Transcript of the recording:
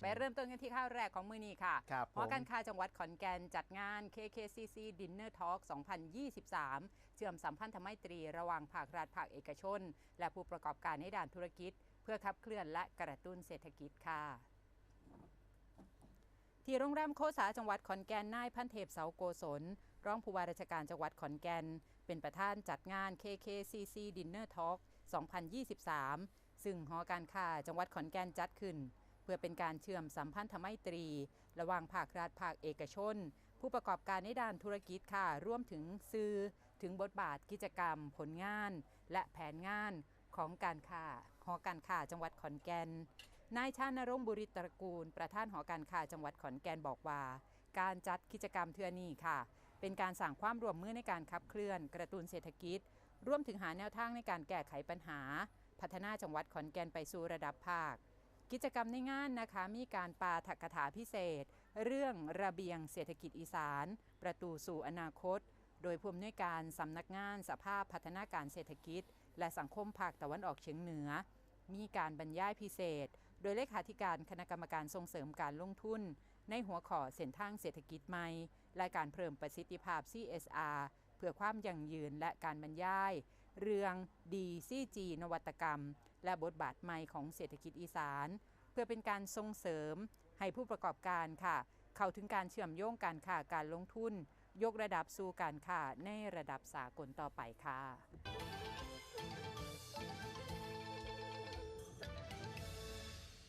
ไปเริ่มต้นกันที่ข้าวแรกของมือนี้ค่ะครับหอผมการค้าจังหวัดขอนแก่นจัดงาน KKCC Dinner Talk 2023 เชื่อมสัมพันธไมตรีระหว่างภาครัฐภาคเอกชน และผู้ประกอบการในด้านธุรกิจ เพื่อขับเคลื่อนและกระตุ้นเศรษฐกิจค่ะที่โรงแรมโคสาจังหวัดขอนแก่นนายพันเทพเสาโกศลรองผู้ว่าราชการจังหวัดขอนแก่น เป็นประธานจัดงาน KKCC Dinner Talk 2023 ซึ่งหอการค้าจังหวัดขอนแก่นจัดขึ้นเพื่อเป็นการเชื่อมสัมพันธไมตรี ระหว่างภาครัฐภาคเอกชน ผู้ประกอบการในด้านธุรกิจค่ะร่วมถึงสื่อถึงบทบาทกิจกรรม ผลงาน และแผนงานของการค้าหอการค้าจังหวัดขอนแก่นนายชาญนรงค์บุริตรกูล ประธานหอการค้าจังหวัดขอนแก่นบอกว่า การจัดกิจกรรมเทือนี้ค่ะ เป็นการสั่งความร่วมมือในการขับเคลื่อน กระตุ้นเศรษฐกิจ ร่วมถึงหาแนวทางในการแก้ไขปัญหา พัฒนาจังหวัดขอนแก่นไปสู่ระดับภาค กิจกรรมในงานนะคะมีการปาถกถาพิเศษ เรื่องระเบียงเศรษฐกิจอีสาน ประตูสู่อนาคต โดยผู้อำนวยการสำนักงานสภาพพัฒนาการเศรษฐกิจ และสังคมภาคตะวันออกเฉียงเหนือ มีการบรรยายพิเศษ โดยเลขาธิการคณะกรรมการส่งเสริมการลงทุน ในหัวข้อเส้นทางเศรษฐกิจใหม่และการเพิ่มประสิทธิภาพ CSR เพื่อความยั่งยืนและการบรรยาย เรื่องดีซีจีนวัตกรรม และบทบาทใหม่ของเศรษฐกิจอีสาน เพื่อเป็นการส่งเสริมให้ผู้ประกอบการค่ะ เข้าถึงการเชื่อมโยงการค้าการลงทุน ยกระดับสู่การค้าในระดับสากลต่อไปค่ะ